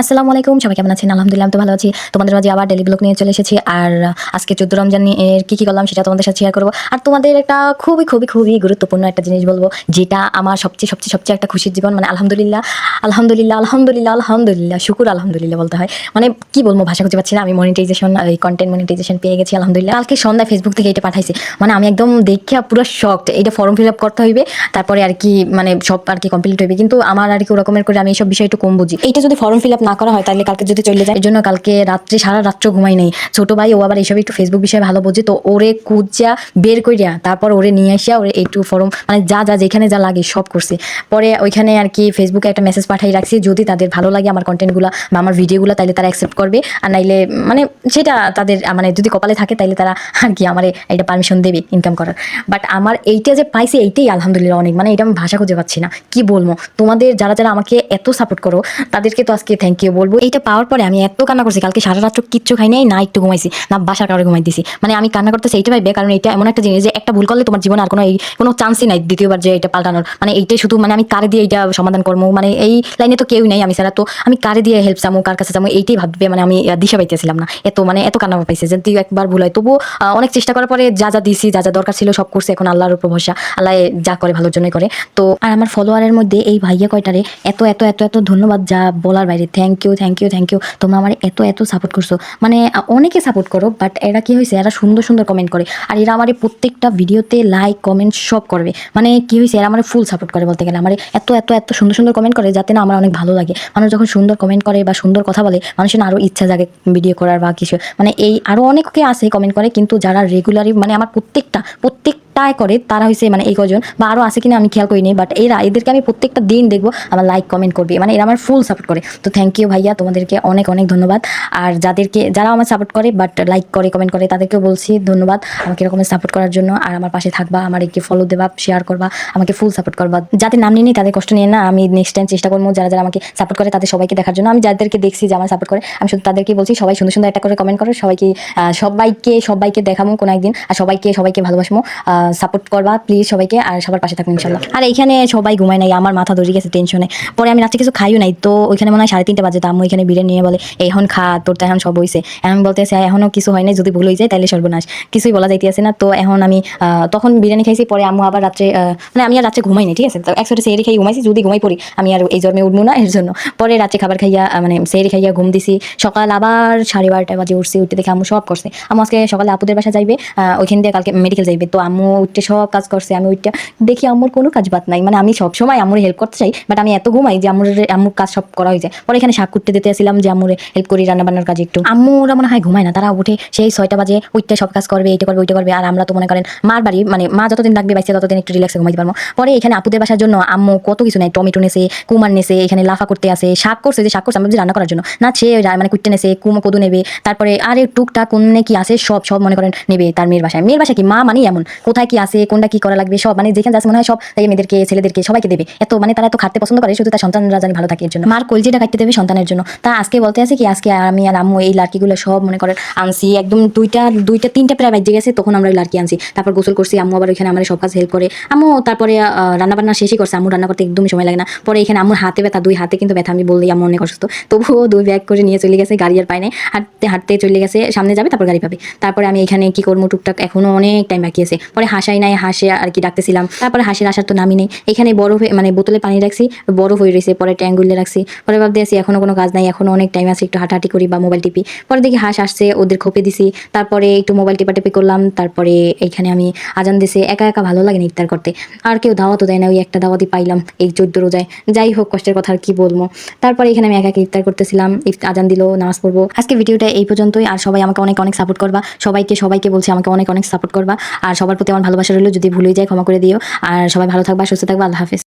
আসসালামু আলাইকুম, সবাই কেমন আছেন? আলহামদুলিল্লাহ তো ভালো আছি। তোমাদের মাঝে আবার ডেলি ব্লগ নিয়ে চলে এসেছি, আর আজকে চোদ্দ রমজান এর কী কী করলাম সেটা তোমাদের সাথে শেয়ার করব। আর তোমাদের একটা খুবই খুবই খুবই গুরুত্বপূর্ণ একটা জিনিস বলব, যেটা আমার সবচেয়ে সবচেয়ে সবচেয়ে একটা খুশির জীবন মানে আলহামদুলিল্লাহ আলহামদুলিল্লাহ আলহামদুলিল্লাহ আলহামদুলিল্লাহ, শুকুর আলহামদুলিল্লাহ বলতে হয়। মানে কি বলব, ভাষা খুঁজে পাচ্ছি না। আমি মনিটাইজেশন এই কন্টেন্ট মনিটাইজেশন পেয়ে গেছি, আলহামদুলিল্লাহ। কালকে সন্ধ্যায় ফেসবুক থেকে এটা পাঠাইছে। মানে আমি একদম দেখে পুরো শকড এটা ফর্ম ফিল আপ করতে হইবে, তারপরে আর কি মানে সব আর কি কমপ্লিট হইবে। কিন্তু আমার আর কি ওরকমের করে আমি এইসব বিষয় একটু কম বুঝি। এইটা যদি ফর্ম ফিল আপ না করা হয়, তাহলে কালকে যদি চলে যায় এই জন্য কালকে রাত্রে, সারা রাত্র ঘুমাই নেই। ছোট ভাই, ও আবার এইসব একটু ফেসবুক বিষয়ে ভালো বোঝে, তো ওরে কুজা বের কইরা, তারপর ওরে নিয়ে আসিয়া ওরে একটু ফর্ম মানে যা যা, যেখানে যা লাগে সব করছে। পরে ওইখানে আর কি ফেসবুকে একটা মেসেজ পাঠাই রাখছি। যদি তাদের ভালো লাগে আমার কন্টেন্টগুলো বা আমার ভিডিওগুলো তাহলে তারা অ্যাকসেপ্ট করবে। আর নাইলে মানে সেটা তাদের মানে যদি কপালে থাকে, তাইলে তারা আর কি আমার এটা পারমিশন দেবে ইনকাম করার। বাট আমার এইটা যে পাইছে, এইটাই আলহামদুলিল্লাহ অনেক। মানে এটা আমি ভাষা খুঁজে পাচ্ছি না। কি বলব? তোমাদের যারা যারা আমাকে এত সাপোর্ট করো, তাদেরকে তো আজকে থ্যাংক ইউ বলব। এইটা পাওয়ার পরে আমি এত কান্না করছি, কালকে সারা রাত্র কিচ্ছু খাই নাই, না একটু ঘুমাইছি, না বাসার কারণে ঘুমাই দিছি। মানে আমি কান্না করতেছি, এইটা ভাইবে, কারণ এটা এমন একটা জিনিস যে একটা ভুল করলে তোমার জীবনে আর কোনো এই, কোনো চান্সই নাই দ্বিতীয়বার যে এটা পাল্টানোর। মানে এইটাই শুধু মানে আমি কারে দিয়ে এইটা সমাধান করব? মানে এই লাইনে তো কেউই নাই, আমি ছাড়া। তো আমি কারে দিয়ে হেল্প চামো, কার কাছে চামো, এইটাই ভাববে মানে আমি দিশা পাইতেছিলাম না। এত মানে এত কান্না পাইছে যে তুই একবার ভুল হয়। তবুও অনেক চেষ্টা করার পরে যা যা দিছি, যা যা দরকার ছিল সব করছে, এখন আল্লাহর উপর ভরসা। আল্লাহ যা করে ভালোর জন্যই করে। তো, আর আমার ফলোয়ারের মধ্যে এই ভাইয়া কয়টারে এত এত এত এত ধন্যবাদ যা বলার বাইরে। Thank you thank you thank you তোমরা আমার এত এত সাপোর্ট করছ। মানে অনেকে সাপোর্ট করো বাট এরা কি হয়েছে এরা সুন্দর সুন্দর কমেন্ট করে। আর এরা আমার প্রত্যেকটা ভিডিওতে লাইক কমেন্ট সব করবে। মানে কি হয়েছে এরা আমার ফুল সাপোর্ট করে বলতে গেলে। আমার এত এত এত সুন্দর সুন্দর কমেন্ট করে যাতে না আমার অনেক ভালো লাগে। মানুষ যখন সুন্দর কমেন্ট করে বা সুন্দর কথা বলে, মানুষের আরও ইচ্ছা জাগে ভিডিও করার বা কিছু। মানে এই আরও অনেকে আসে কমেন্ট করে, কিন্তু যারা রেগুলারই মানে আমার প্রত্যেকটা প্রত্যেকটায় করে তারা হয়েছে মানে এই কজন, বা আরও আছে কিনা আমি খেয়াল করিনি বাট এরা, এদেরকে আমি প্রত্যেকটা দিন দেখব, আমার লাইক কমেন্ট করবে মানে এরা আমার ফুল সাপোর্ট করে। তো থ্যাংক ইউ ভাইয়া, তোমাদেরকে অনেক অনেক ধন্যবাদ। আর যাদেরকে যারা আমার সাপোর্ট করে বাট লাইক করে কমেন্ট করে, তাদেরকেও বলছি ধন্যবাদ আমাকে এরকমের সাপোর্ট করার জন্য। আর আমার পাশে থাকবা, আমার একটি ফলো দেবা শেয়ার করবা, আমাকে ফুল সাপোর্ট করবা। যাদের নাম নিয়ে নিই, তাদের কষ্ট নিয়ে না, আমি নেক্সট টাইম চেষ্টা করব, যারা যারা আমাকে সাপোর্ট করে, তাদের সবাইকে দেখার জন্য। আমি যাদেরকে দেখছি যে আমার সাপোর্ট করে, আমি শুধু তাদেরকে বলছি, সবাই সুন্দর সুন্দর একটা করে কমেন্ট করো, সবাইকে সবাইকে সবাইকে দেখাবো কোনো একদিন, আর সবাইকে সবাইকে ভালোবাসবো। সাপোর্ট করবা প্লিজ সবাইকে, আর সবার পাশে থাকব ইনশাল্লাহ। আর এইখানে সবাই ঘুমায় নাই, আমার মাথা ধরে গেছে টেনশনে পরে আমি রাত্রে কিছু খাইও নাই, তো ওইখানে মনে হয় সাড়ে তিনটে বাজে, তো আম্মু এখানে বিরিয়ানি নিয়ে বলে এখন খা, তোর তো এখন সব হয়েছে এখন বলতে আছে এখনও কিছু হয় নাই, যদি ভুল হয়ে যায় তাহলে সর্বনাশ। কিছুই বলা যাইতেছে না, তো এখন আমি তখন বিরিয়ানি খাইছি, পরে আম্মু আবার রাত্রে মানে আমি আর রাত্রে ঘুমাই নাই, ঠিক আছে? তো একসাথে সেরি খাই, ঘুমাইছি, যদি ঘুমাই পড়ি, আমি আর এই জন্মে উঠবো না, এর জন্য। পরে রাত্রে খাবার খাইয়া মানে সেরি খাইয়া ঘুম দিছি। সকাল আবার সাড়ে বারোটা বাজে, উঠছি, উঠতে দেখে আম্মু সব করছে। আম্মু আজকে সকালে আপুদের বাসা যাইবে ওইখান দিয়ে কালকে মেডিকেল যাইবে, তো আম্মু উঠতে সব কাজ করছে, আমি উঠতে দেখি আম্মুর কোনো কাজ বাদ নাই। মানে আমি সব সময় আম্মুর হেল্প করতে চাই বাট আমি এত ঘুমাই যে আম্মুর আম্মুর কাজ সব করা হয়ে যায়। পরে এখানে শাক কুটতে দিতে আসছিলাম যে আম্মুরে হেল্প করি রান্না বান্নার কাজে একটু। আম্মুরা মনে হয় ঘুমায় না, তারা উঠে সেই ছয়টা বাজে উঠতে সব কাজ করবে, এইটা করবে, ওইটা করবে, আর আমরা তো মনে করেন মার বাড়ি মানে মা যতদিন লাগবে বাইসে ততদিন একটু রিল্যাক্সে ঘুমাইতে পারব। পরে এখানে আপুদের বাসার জন্য আম্মু কত কিছু নেই টমেটো নেছে, কুমার নেছে, এখানে লাফা করতে আসে, শাক করছে যে শাক করছে, আমি রান্না করার জন্য। না, সে মানে কুটতে নেছে, কুমো কদু নেবে, তারপরে আরে টুকটাক, কোন কি আসে সব সব মনে করেন নেবে তার মেয়ের বাসায়। মেয়ের বাসায় কি মা মানে এমন, কোথায় কি আছে, কোনটা কি করা লাগবে, সব মানে যেখানে যাচ্ছে মনে হয় সব তাই মেয়েদেরকে, ছেলেদেরকে, সবাইকে দেবে। এত মানে তারা এত খাটতে পছন্দ করে, শুধু তার সন্তানরা জানি ভালো থাকে জন্য। মার কলজিটা কাটতে দেবে সন্তানের জন্য। তা আজকে বলতে আছে কি, আজকে আমি আর আম্মু এই লাড়কিগুলো সব মনে করেন আনছি। একদম দুইটা দুইটা, তিনটা প্রায় বাজে গেছে, তখন আমরা ওই আনছি। তারপর গোসল করছি, আম্মু আবার ওইখানে আমার সব কাজ হেল্প করে। আম্মু তারপরে রান্না বান্না শেষই করছে। আম্মু রান্না করতে একদমই সময় লাগে না। পরে এখানে আম্মুর হাতে ব্যথা, দুই হাতে কিন্তু ব্যথা, আমি বললি আম্মু অনেক অসুস্থ। তবুও দুই ব্যাগ করে নিয়ে চলে গেছে, গাড়ি আর পায় হাঁটতে হাঁটতে চলে গেছে, সামনে যাবে, তারপর গাড়ি পাবে। তারপরে আমি এখানে কি করব, টুকটাক এখনও অনেক টাইম বাকি আছে। পরে হাসাই নাই, হাসে আর কি ডাকতেছিলাম। তারপরে হাসির আসার তো নামই নেই। এখানে বরফ মানে বোতলে পানি রাখছি, বরফ হয়ে রয়েছে, পরে ট্যাঙ্গুলে রাখছি। পরে ভাবতে আসি এখনও কোনো কাজ নাই, এখনও অনেক টাইম আছে, একটু হাঁটাহাঁটি করি বা মোবাইল টিপি। পরে দেখি হাঁস আসছে, ওদের খোপে দিছি। তারপরে একটু মোবাইল টিপাটিপি করলাম, তারপরে এইখানে আমি আজান দিছে। একা একা ভালো লাগে না ইফতার করতে। আর কেউ দাওয়াতও দেয় না, ওই একটা দাওয়াতই পাইলাম এই চোদ্দ রোজায় যাই হোক, কষ্টের কথা আর কি বলব। তারপরে এখানে আমি একা ইফতার করতেছিলাম আজান দিল, নামাজ পড়ব। আজকে ভিডিওটা এই পর্যন্তই, আর সবাই আমাকে অনেক অনেক সাপোর্ট করবা। সবাইকে সবাইকে বলছি, আমাকে অনেক অনেক সাপোর্ট করবা। আর সবার প্রতি ভালোবাসা রইল, যদি ভুলে যায় ক্ষমা করে দিও। আর সবাই ভালো থাকবা, সুস্থ থাকবা, আল্লাহ হাফেজ।